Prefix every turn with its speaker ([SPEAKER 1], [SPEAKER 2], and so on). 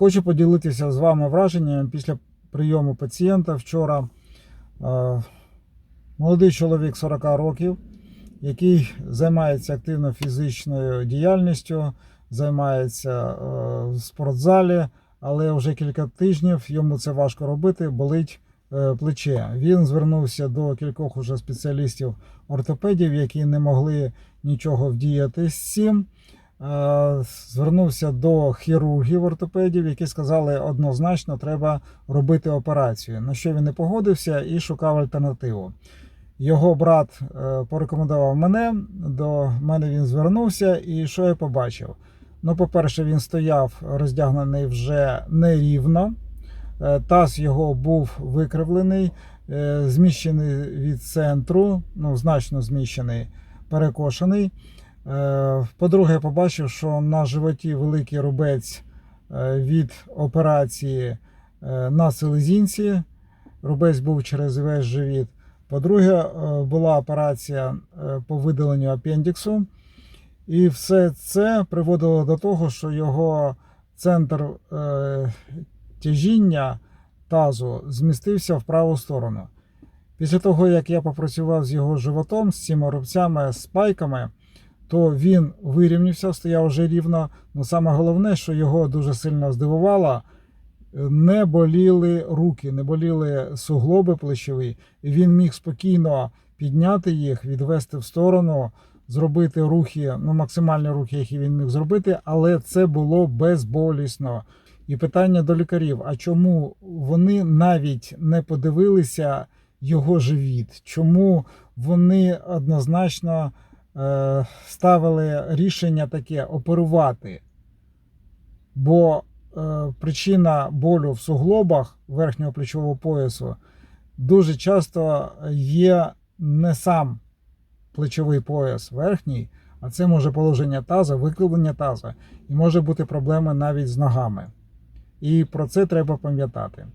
[SPEAKER 1] Хочу поділитися з вами враженням після прийому пацієнта вчора. Е, Молодий чоловік 40 років, який займається активно фізичною діяльністю, займається е, в спортзалі, але вже кілька тижнів йому це важко робити, болить е, плече. Він звернувся до кількох уже спеціалістів ортопедів, які не могли нічого вдіяти з цим. Е, Звернувся до хірургів ортопедів, які сказали однозначно, треба робити операцію. На що він не погодився і шукав альтернативу. Його брат е, порекомендував мене, до мене він звернувся, і що я побачив? Ну, по-перше, він стояв роздягнений вже нерівно, Е, таз його був викривлений, зміщений від центру, ну, значно зміщений, перекошений. Е, По-друге, я побачив, що на животі великий рубець е, від операції е, на селезінці. Рубець був через весь живіт. По-друге, була операція по видаленню апендиксу. І все це приводило до того, що його центр тяжіння тазу змістився в праву сторону. Після того, як я попрацював з його животом, з цими рубцями, з спайками, то він вирівнявся, стояв вже рівно. Ну саме головне, що його дуже сильно здивувало, не боліли руки, не боліли суглоби плечові, і він міг спокійно підняти їх, відвести в сторону, зробити рухи, ну максимальні рухи, які він міг зробити, але це було безболісно. І питання до лікарів: а чому вони навіть не подивилися його живіт? Чому вони однозначно ставили рішення таке оперувати? Бо е, причина болю в суглобах верхнього плечового поясу дуже часто є не сам плечовий пояс верхній, а це може положення таза, викривлення таза, і може бути проблеми навіть з ногами. І про це треба пам'ятати.